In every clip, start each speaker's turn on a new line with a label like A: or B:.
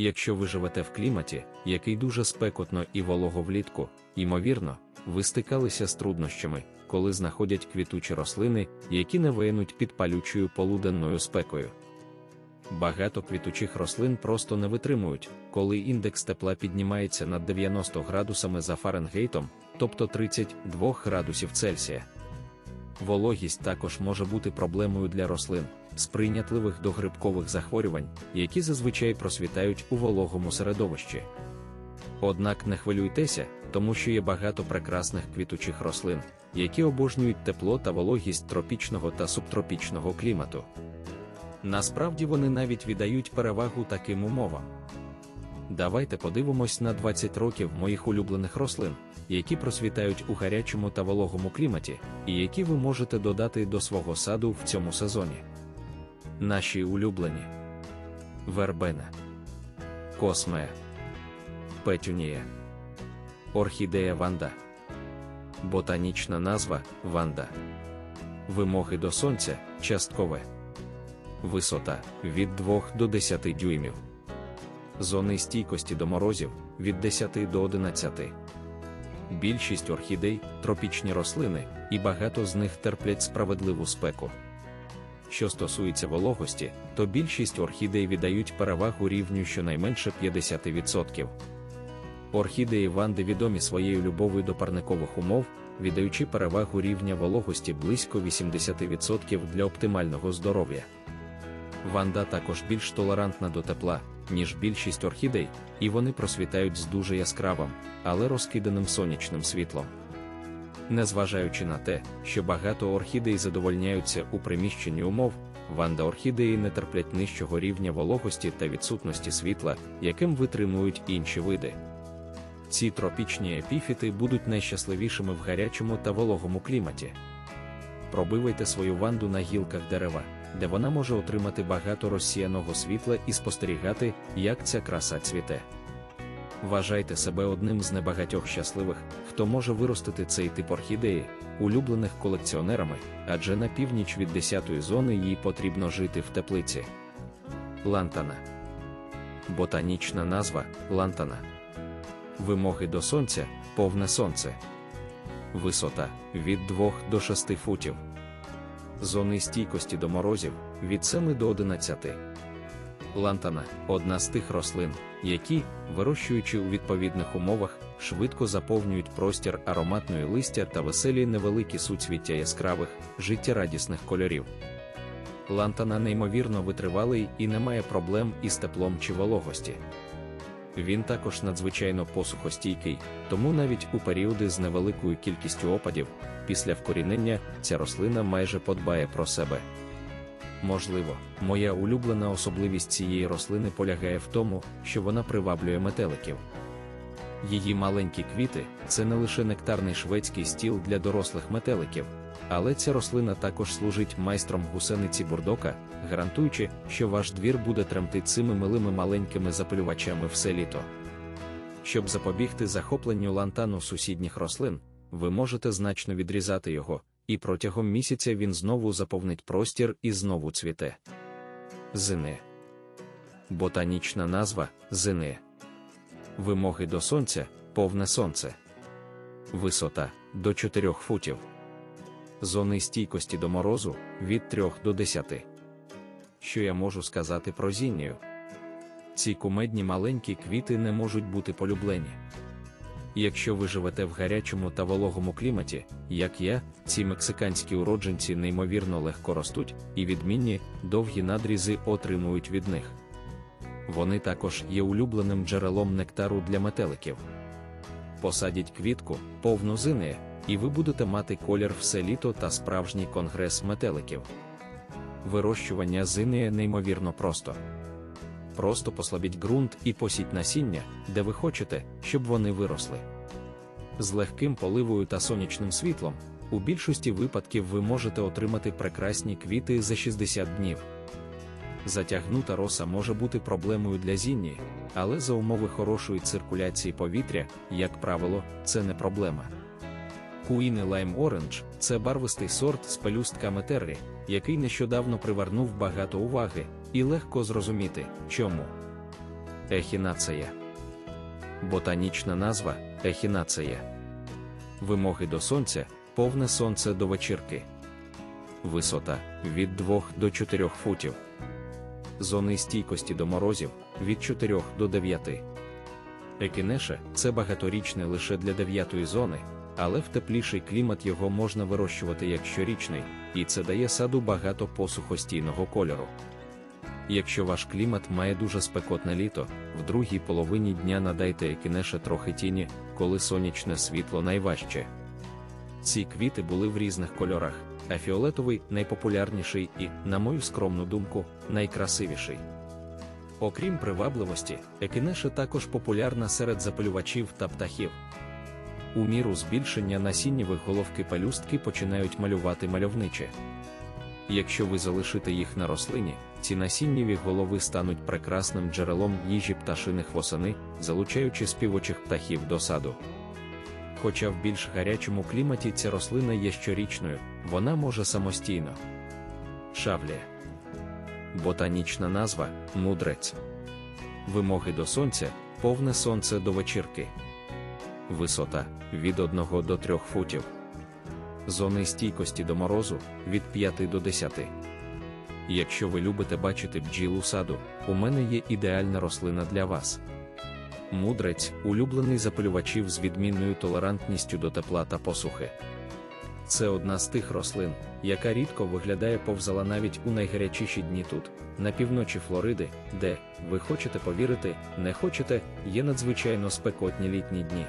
A: Якщо ви живете в кліматі, який дуже спекотно і волого влітку, ймовірно, ви стикалися з труднощами, коли знаходять квітучі рослини, які не виянуть під палючою полуденною спекою. Багато квітучих рослин просто не витримують, коли індекс тепла піднімається над 90 градусами за Фаренгейтом, тобто 32 градусів Цельсія. Вологість також може бути проблемою для рослин, сприйнятливих до грибкових захворювань, які зазвичай просвітають у вологому середовищі. Однак не хвилюйтеся, тому що є багато прекрасних квітучих рослин, які обожнюють тепло та вологість тропічного та субтропічного клімату. Насправді вони навіть віддають перевагу таким умовам. Давайте подивимось на 20 років моїх улюблених рослин, які просвітають у гарячому та вологому кліматі, і які ви можете додати до свого саду в цьому сезоні. Наші улюблені. Вербена, космея, петюнія, орхідея ванда, ботанічна назва ванда, вимоги до сонця часткове, висота від 2 до 10 дюймів, зони стійкості до морозів від 10 до 11. Більшість орхідей тропічні рослини, і багато з них терплять справедливу спеку. Що стосується вологості, то більшість орхідей віддають перевагу рівню щонайменше 50%. Орхідеї ванди відомі своєю любов'ю до парникових умов, віддаючи перевагу рівня вологості близько 80% для оптимального здоров'я. Ванда також більш толерантна до тепла, ніж більшість орхідей, і вони просвітають з дуже яскравим, але розкиданим сонячним світлом. Незважаючи на те, що багато орхідей задовольняються у приміщенні умов, ванда орхідеї не терплять нижчого рівня вологості та відсутності світла, яким витримують інші види. Ці тропічні епіфіти будуть найщасливішими в гарячому та вологому кліматі. Пробивайте свою ванду на гілках дерева, де вона може отримати багато розсіяного світла і спостерігати, як ця краса цвіте. Вважайте себе одним з небагатьох щасливих, хто може виростити цей тип орхідеї, улюблених колекціонерами, адже на північ від 10-ї зони їй потрібно жити в теплиці. Лантана. Ботанічна назва лантана. Вимоги до сонця повне сонце. Висота від 2 до 6 футів. Зони стійкості до морозів від 7 до 11. Лантана одна з тих рослин, які, вирощуючи у відповідних умовах, швидко заповнюють простір ароматної листя та веселі невеликі суцвіття яскравих, життєрадісних кольорів. Лантана неймовірно витривалий і не має проблем із теплом чи вологості. Він також надзвичайно посухостійкий, тому навіть у періоди з невеликою кількістю опадів, після вкорінення, ця рослина майже подбає про себе. Можливо, моя улюблена особливість цієї рослини полягає в тому, що вона приваблює метеликів. Її маленькі квіти це не лише нектарний шведський стіл для дорослих метеликів, але ця рослина також служить майстром гусениці бурдока, гарантуючи, що ваш двір буде тремти цими милими маленькими запилювачами все літо. Щоб запобігти захопленню лантану сусідніх рослин, ви можете значно відрізати його, і протягом місяця він знову заповнить простір і знову цвіте. Зине. Ботанічна назва зине. Вимоги до сонця повне сонце. Висота до 4 футів. Зони стійкості до морозу від 3 до 10. Що я можу сказати про зіннію? Ці кумедні маленькі квіти не можуть бути полюблені. Якщо ви живете в гарячому та вологому кліматі, як я, ці мексиканські уродженці неймовірно легко ростуть, і відмінні, довгі надрізи отримують від них. Вони також є улюбленим джерелом нектару для метеликів. Посадіть квітку, повну зини, і ви будете мати колір все літо та справжній конгрес метеликів. Вирощування зини неймовірно просто. Просто послабіть ґрунт і посіть насіння, де ви хочете, щоб вони виросли. З легким поливою та сонячним світлом, у більшості випадків ви можете отримати прекрасні квіти за 60 днів. Затягнута роса може бути проблемою для зінні, але за умови хорошої циркуляції повітря, як правило, це не проблема. Куїни Lime Orange – це барвистий сорт з пелюстками террі, який нещодавно привернув багато уваги, і легко зрозуміти, чому. ехінацея. Ботанічна назва ехінацея. Вимоги до сонця повне сонце до вечірки. Висота від 2 до 4 футів. Зони стійкості до морозів від 4 до 9. Екінеша це багаторічне лише для 9 зони, але в тепліший клімат його можна вирощувати як щорічний, і це дає саду багато посухостійного кольору. Якщо ваш клімат має дуже спекотне літо, в другій половині дня надайте екінеше трохи тіні, коли сонячне світло найважче. Ці квіти були в різних кольорах, а фіолетовий найпопулярніший і, на мою скромну думку, найкрасивіший. Окрім привабливості, екінеша також популярна серед запалювачів та птахів. У міру збільшення насіннєвих головки пелюстки починають малювати мальовниче. Якщо ви залишите їх на рослині, ці насіннєві голови стануть прекрасним джерелом їжі пташиних восени, залучаючи співочих птахів до саду. Хоча в більш гарячому кліматі ця рослина є щорічною, вона може самостійно. Шавлія. Ботанічна назва мудрець. Вимоги до сонця повне сонце до вечірки. Висота від 1 до 3 футів. Зони стійкості до морозу від 5 до 10. Якщо ви любите бачити бджіл у саду, у мене є ідеальна рослина для вас. Мудрець улюблений запалювачів з відмінною толерантністю до тепла та посухи. Це одна з тих рослин, яка рідко виглядає повзала навіть у найгарячіші дні тут, на півночі Флориди, де, ви хочете повірити, не хочете, є надзвичайно спекотні літні дні.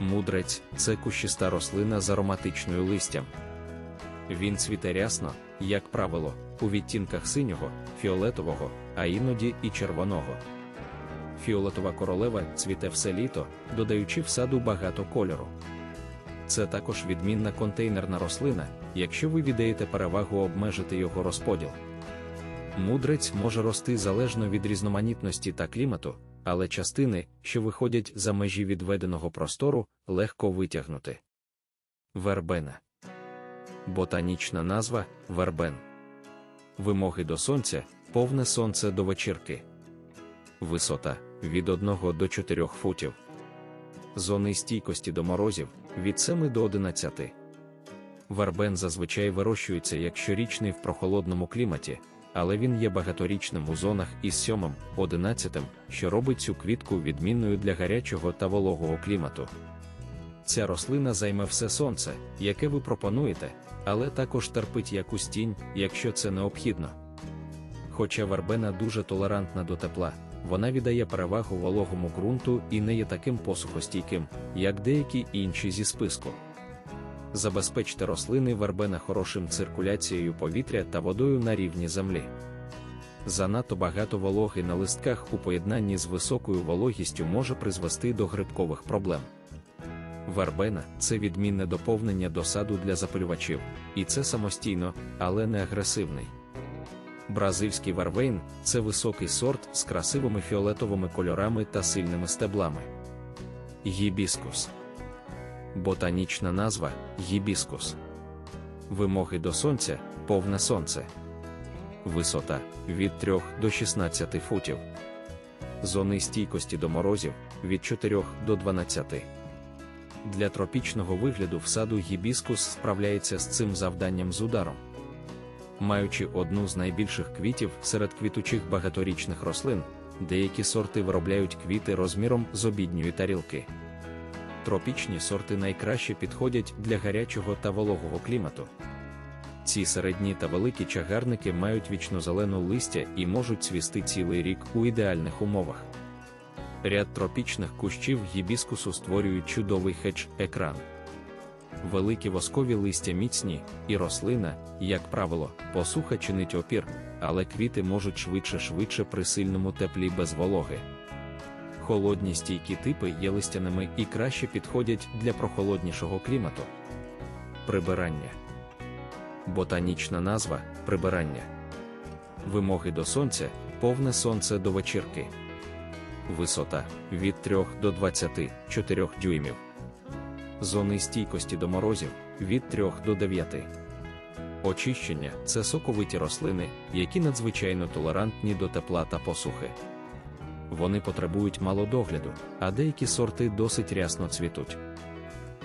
A: Мудрець це кущиста рослина з ароматичною листям. Він цвіте рясно, як правило, у відтінках синього, фіолетового, а іноді і червоного. Фіолетова королева цвіте все літо, додаючи в саду багато кольору. Це також відмінна контейнерна рослина, якщо ви віддаєте перевагу обмежити його розподіл. Мудрець може рости залежно від різноманітності та клімату, але частини, що виходять за межі відведеного простору, легко витягнути. Вербена. Ботанічна назва вербен. Вимоги до сонця повне сонце до вечірки. Висота від 1 до 4 футів. Зони стійкості до морозів від 7 до 11. Вербен зазвичай вирощується як щорічний в прохолодному кліматі, але він є багаторічним у зонах із 7, 11, що робить цю квітку відмінною для гарячого та вологого клімату. Ця рослина займе все сонце, яке ви пропонуєте, але також терпить якусь тінь, якщо це необхідно. Хоча вербена дуже толерантна до тепла, вона віддає перевагу вологому ґрунту і не є таким посухостійким, як деякі інші зі списку. Забезпечте рослини вербена хорошим циркуляцією повітря та водою на рівні землі. Занадто багато вологи на листках у поєднанні з високою вологістю може призвести до грибкових проблем. Вербена це відмінне доповнення до саду для запалювачів, і це самостійно, але не агресивний. Бразильський варвейн це високий сорт з красивими фіолетовими кольорами та сильними стеблами. Гібіскус. Ботанічна назва гібіскус. Вимоги до сонця повне сонце. Висота від 3 до 16 футів. Зони стійкості до морозів від 4 до 12. Для тропічного вигляду в саду гібіскус справляється з цим завданням з ударом. Маючи одну з найбільших квітів серед квітучих багаторічних рослин, деякі сорти виробляють квіти розміром з обідньої тарілки. Тропічні сорти найкраще підходять для гарячого та вологого клімату. Ці середні та великі чагарники мають вічнозелену листя і можуть цвісти цілий рік у ідеальних умовах. Ряд тропічних кущів гібіскусу створюють чудовий хедж-екран. Великі воскові листя міцні, і рослина, як правило, посуха чинить опір, але квіти можуть швидше-швидше при сильному теплі без вологи. Холодні стійкі типи є листяними і краще підходять для прохолоднішого клімату. Прибирання. Ботанічна назва прибирання. Вимоги до сонця повне сонце до вечірки. Висота від 3 до 24 дюймів. Зони стійкості до морозів від 3 до 9. Очищення це соковиті рослини, які надзвичайно толерантні до тепла та посухи. Вони потребують мало догляду, а деякі сорти досить рясно цвітуть.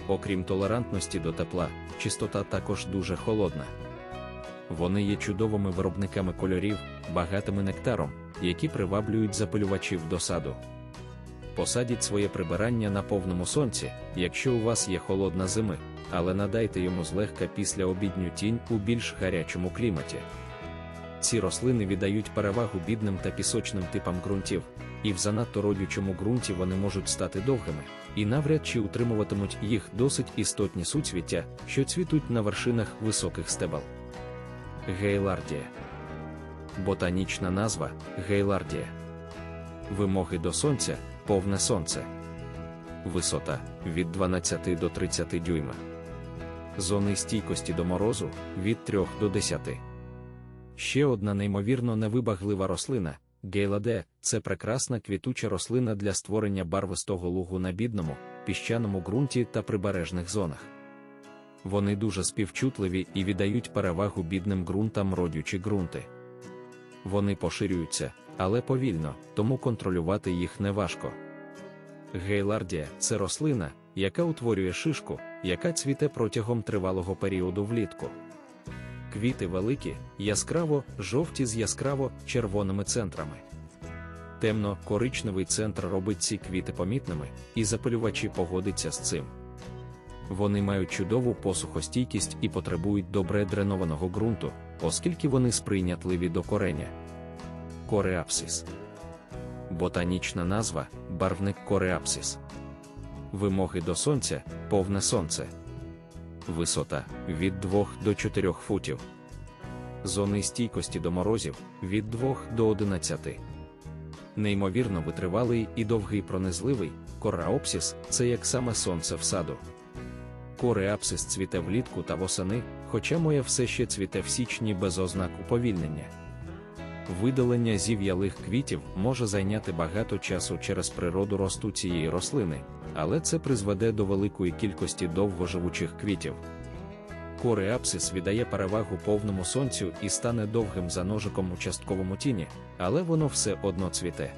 A: Окрім толерантності до тепла, чистота також дуже холодна. Вони є чудовими виробниками кольорів, багатими нектаром, які приваблюють запилювачів до саду. Посадіть своє прибирання на повному сонці, якщо у вас є холодна зими, але надайте йому злегка після обідню тінь у більш гарячому кліматі. Ці рослини віддають перевагу бідним та пісочним типам ґрунтів, і в занадто родючому ґрунті вони можуть стати довгими, і навряд чи утримуватимуть їх досить істотні суцвіття, що цвітуть на вершинах високих стебел. Гейлардія. Ботанічна назва Гейлардія. Вимоги до сонця повне сонце. Висота від 12 до 30 дюйма. Зони стійкості до морозу від 3 до 10. Ще одна неймовірно невибаглива рослина гейладе це прекрасна квітуча рослина для створення барвистого лугу на бідному, піщаному ґрунті та прибережних зонах. Вони дуже співчутливі і віддають перевагу бідним ґрунтам родючі ґрунти. Вони поширюються, але повільно, тому контролювати їх неважко. Гейлардія це рослина, яка утворює шишку, яка цвіте протягом тривалого періоду влітку. Квіти великі, яскраво, жовті з яскраво червоними центрами. Темно коричневий центр робить ці квіти помітними, і запилювачі погодиться з цим. Вони мають чудову посухостійкість і потребують добре дренованого ґрунту, оскільки вони сприйнятливі до кореня. Кореапсис. Ботанічна назва барвник кореапсис. Вимоги до сонця повне сонце. Висота від 2 до 4 футів. Зони стійкості до морозів від 2 до 11. Неймовірно витривалий і довгий пронизливий кореапсис це як саме сонце в саду. Кореапсис цвіте влітку та восени, хоча моя все ще цвіте в січні без ознак уповільнення. Видалення зів'ялих квітів може зайняти багато часу через природу росту цієї рослини, але це призведе до великої кількості довгоживучих квітів. Кореапсис віддає перевагу повному сонцю і стане довгим за ножиком у частковому тіні, але воно все одно цвіте.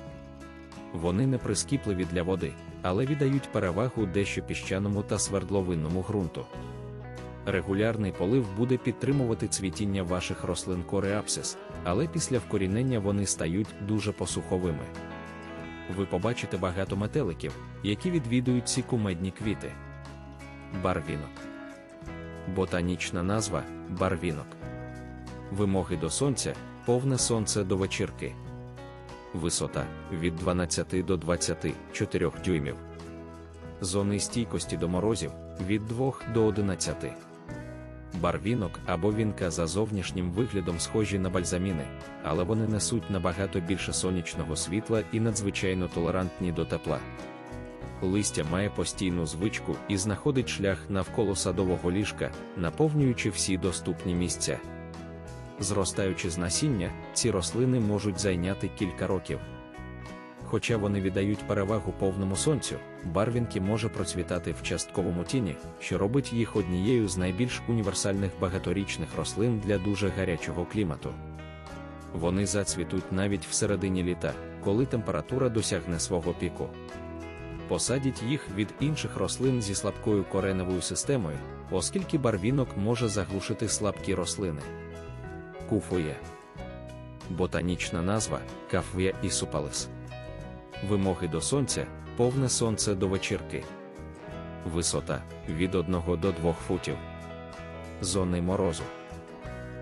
A: Вони не прискіпливі для води, але віддають перевагу дещо піщаному та свердловинному ґрунту. Регулярний полив буде підтримувати цвітіння ваших рослин кореапсис, але після вкорінення вони стають дуже посуховими. Ви побачите багато метеликів, які відвідують ці кумедні квіти. Барвінок. Ботанічна назва барвінок. Вимоги до сонця повне сонце до вечірки. Висота від 12 до 24 дюймів. Зони стійкості до морозів від 2 до 11. Барвінок або вінка за зовнішнім виглядом схожі на бальзаміни, але вони несуть набагато більше сонячного світла і надзвичайно толерантні до тепла. Листя має постійну звичку і знаходить шлях навколо садового ліжка, наповнюючи всі доступні місця. Зростаючи з насіння, ці рослини можуть зайняти кілька років. Хоча вони віддають перевагу повному сонцю, барвінки може процвітати в частковому тіні, що робить їх однією з найбільш універсальних багаторічних рослин для дуже гарячого клімату. Вони зацвітуть навіть в середині літа, коли температура досягне свого піку. Посадіть їх від інших рослин зі слабкою кореневою системою, оскільки барвінок може заглушити слабкі рослини. Куфує. Ботанічна назва кафвія ісупалис. Вимоги до сонця повне сонце до вечірки. Висота від 1 до 2 футів. Зони морозу